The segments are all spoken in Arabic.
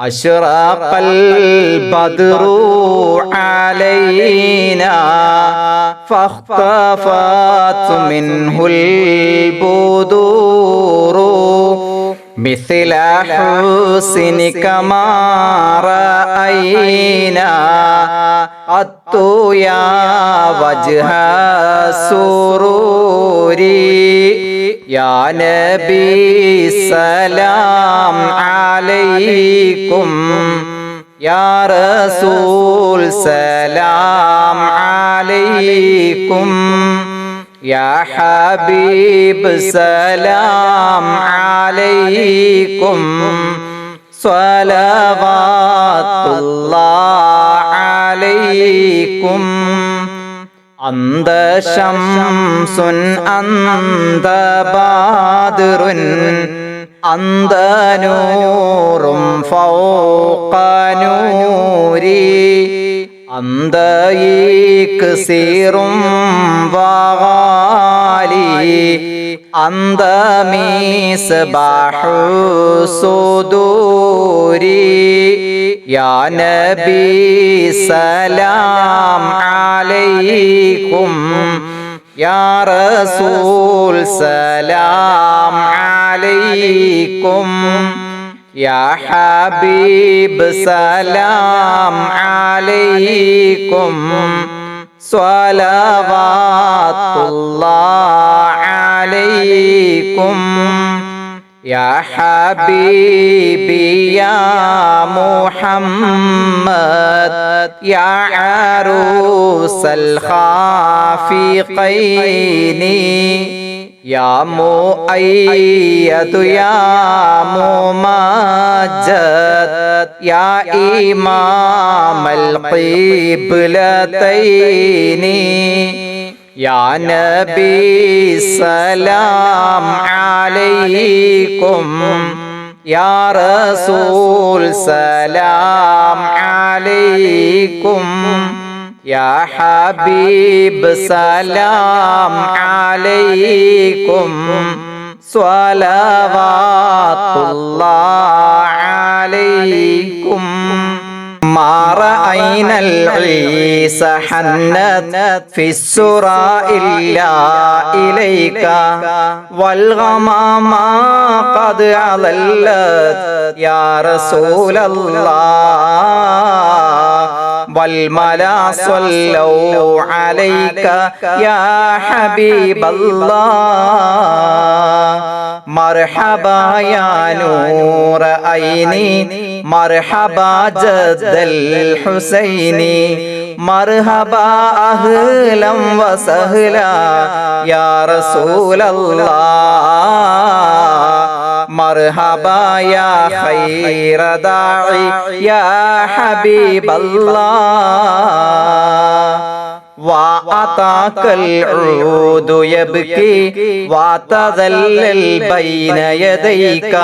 أشرق البدر علينا فاختفت منه البدور. مثل حسنك ما رأينا قط يا وجه سرور يا نبي سلام عليكم يا رسول سلام عليكم يا حبيب سلام عليكم صلوات الله عليكم أنت شمس أنت بادر أنت نور فوق نوري أنت إكسير وغالي أنت مصباح صدوري يا نبي سلام عليكم يا حبيب سلام عليكم. صلوات الله عليكم. يا حبيبي يا محمد. يا عروس الخافقين. يا مؤيد يا ممجد يا إمام القبلتين يا نبي سلام عليكم يا رسول سلام عليكم يا حبيب سلام عليكم. صلوات الله عليكم. ما رأينا العيس حنت في السرى إلا إليك. والغمام قد أضلت. يا رسول الله. والملأ صلوا عليك يا حبيب الله. مرحبا يا نور عيني. مرحبا جد الحسين مرحبا أهلا وسهلا يا رسول الله. مرحبا يا خير داعي يا حبيب الله. وأعطاك العود يبكي واعتذلل بين يديك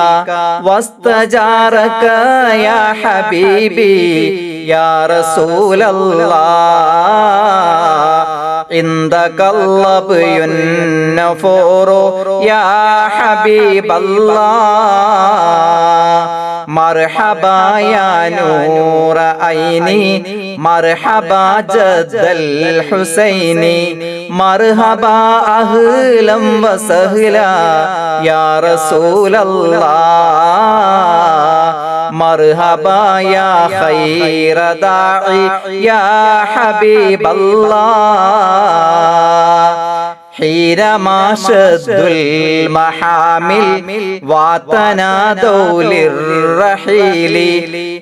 واستجارك يا حبيبي يا رسول الله. عندك اللبي النفور يا حبيب الله مرحبا يا نور عيني مرحبا جد الحسين مرحبا أهلا وسهلا يا رسول الله مرحبا يا خير داعي يا حبيب الله. حينما شد المحامل وتنادوا للرحيل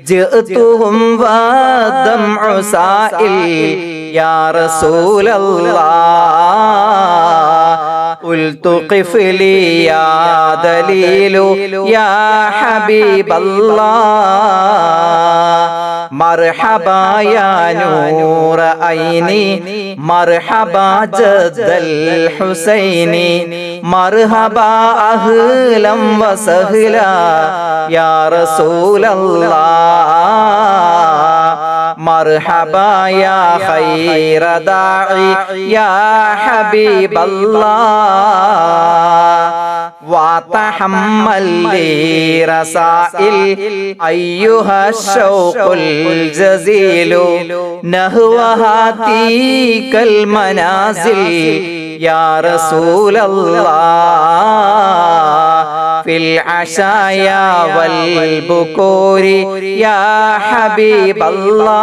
جئتهم والدمع سائل. يا رسول الله. قلت قف لي يا دليل يا حبيب الله. مرحبا يا نور عيني. مرحبا جد الحسين مرحبا أهلا وسهلا. يا رسول الله. مرحبا يا خير داعي يا حبيب الله وتحمل لي رسائل أيها الشوق الجزيل نهو هاتيك المنازل يا رسول الله في العشايا والبكور يا حبيب الله.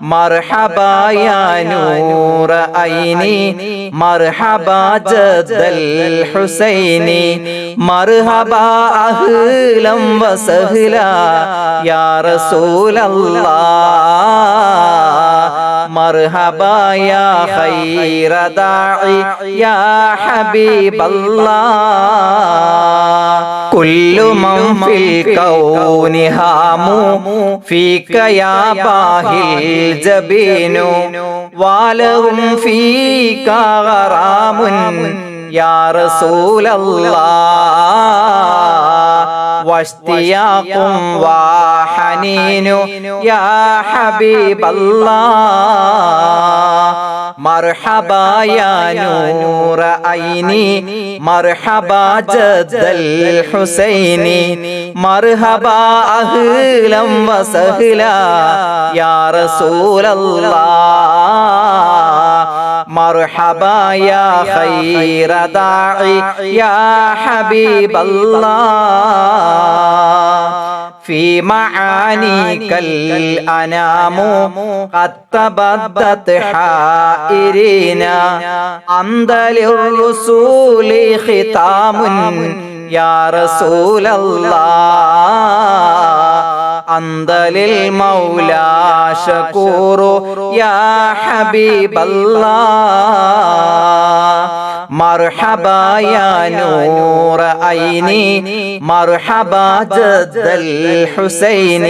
مرحبا يا نور عيني. مرحبا جد الحسين مرحبا أهلا وسهلا. يا رسول الله. مرحبا يا خير داعي يا حبيب الله. كل من في الكون هام فيك يا باهي الجبين. ولهم فيك غرام. يا رسول الله. واشتياق وحنين يا حبيب الله. مرحبا يا نور عيني. مرحبا جد الحسين مرحبا أهلا وسهلا. يا رسول الله. مرحبا يا خير داعي. يا حبيب الله. في معانيك الأنام قد تبدت حائرين. عند للرسول ختام يا رسول الله. أنت للمولى شكور يا حبيب الله مرحبا يا نور عيني مرحبا جد الحسين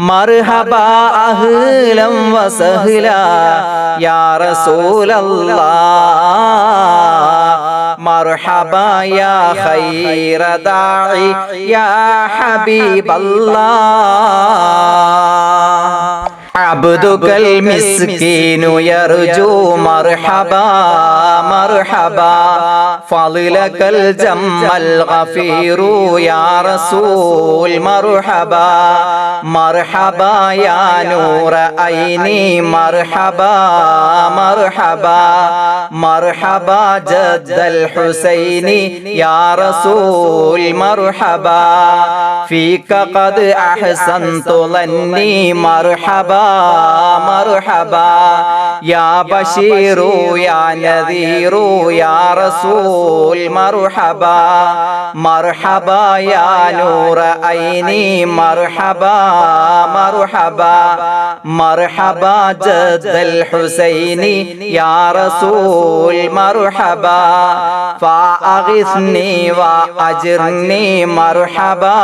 مرحبا أهلا وسهلا يا رسول الله مرحبا يا خير داعي يا حبيب الله. عبدك المسكين يرجو مرحبا مرحبا. فضلك الجم الغفير يا رسول مرحبا. مرحبا يا نور عيني مرحبا مرحبا. مرحبا جد الحسين يا رسول مرحبا. فيك قد أحسنت ظني مرحبا. مرحبا يا بشير يا نذير يا رسول مرحبا. مرحبا يا نور عيني مرحبا مرحبا. مرحبا جد الحسين يا رسول مرحبا. فأغثني وأجرني مرحبا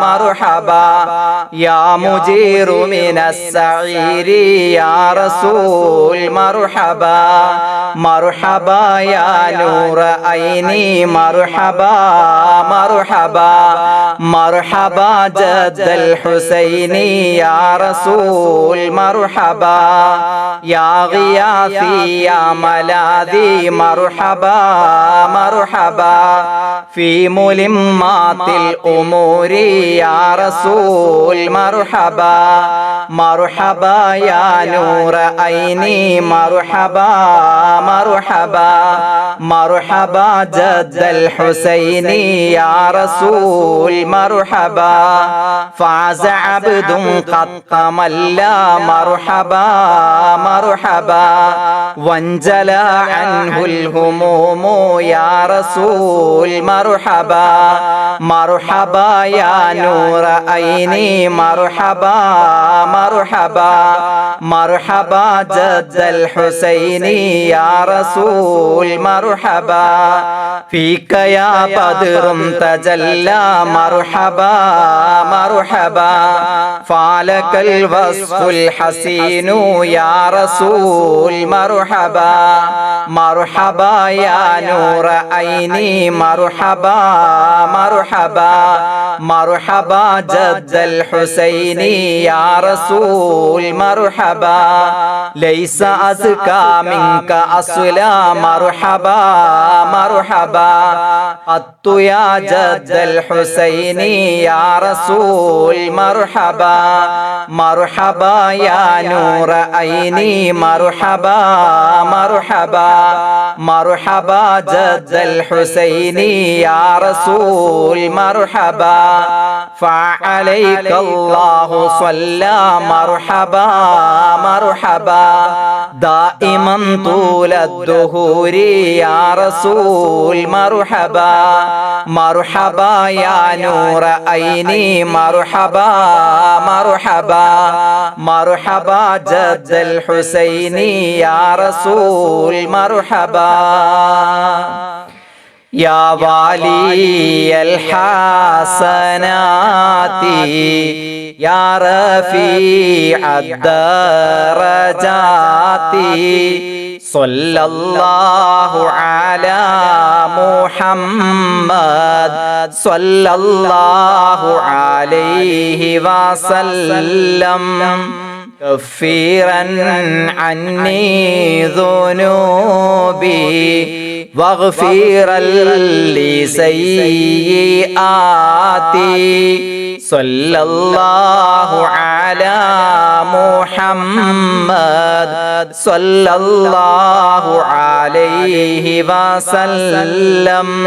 مرحبا. يا مجير من السعير يا رسول مرحبا مرحبا يا نور عيني. مرحبا مرحبا. مرحبا جد الحسين يا رسول. مرحبا. يا غياثي يا ملاذي. مرحبا مرحبا. في ملمات الأمور يا رسول. مرحبا. مرحبا يا نور عيني مرحبا مرحبا مرحبا جد الحسين يا رسول مرحبا. فاز عبد قد تملى مرحبا مرحبا. وانجلى عنه الهموم يا رسول مرحبا. مرحبا يا نور عيني مرحبا مرحبا مرحبا جد الحسين يا رسول مرحبا. فيك يا بدر تجلى مرحبا مرحبا. فعلك الوصف الحسين يا رسول مرحبا. مرحبا يا نور عيني مرحبا مرحبا. مرحبا جد الحسين يا رسول مرحبا. ليس أزكى منك أصلا مرحبا. مرحبا قط يا جد الحسين يا رسول مرحبا. مرحبا يا نور عيني مرحبا مرحبا. مرحبا جد الحسين يا رسول مرحبا. فعليك الله صلى مرحبا مرحبا. دائما طول الدهور يا رسول مرحبا. مرحبا. يا نور عيني. مرحبا مرحبا. مرحبا جد الحسين يا رسول مرحبا. يا والي الحسنات يا رفيع الدرجات صلى الله على محمد صلى الله عليه وسلم. كفيرا عني ذنوبي واغفرا لسيئاتي. صلى الله على محمد. صلى الله عليه وسلم.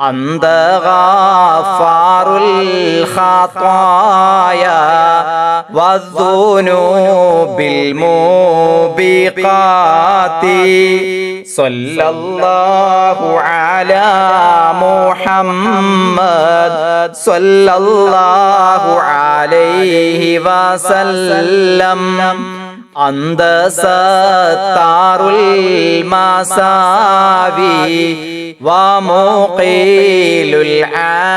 أنت غفار الخطايا والذنوب الموبقات. صلى الله على محمد. صلى الله عليه وسلم. أنت ستار المساوي ومقيل العثرات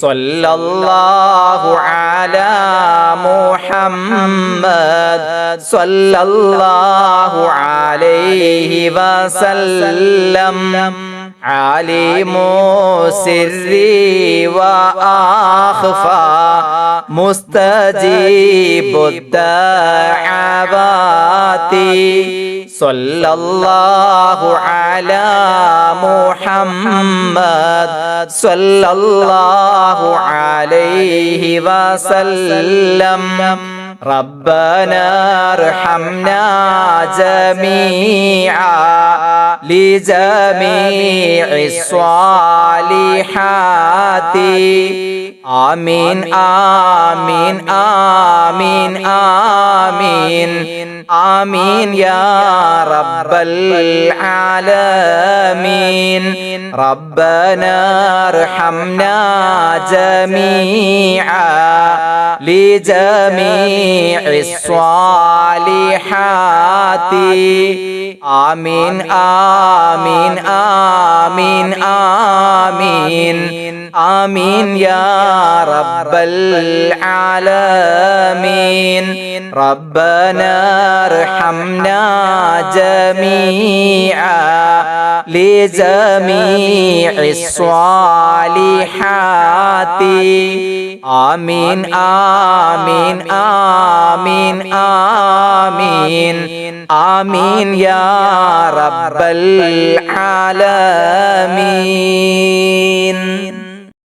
صلى الله على محمد صلى الله عليه وسلم. عليم سري وأخفى مستجيب الدعوات. صلى الله على محمد صلى الله عليه وسلم. ربنا ارحمنا جميعا لجميع الصالحات آمين آمين آمين آمين آمين. يا رب العالمين. ربنا ارحمنا جميعا لجميع الصالحات. آمين آمين آمين آمين. آمين يا رب العالمين. ربنا ارحمنا جميعا لجميع الصالحات. آمين آمين آمين آمين. آمين يا رب العالمين.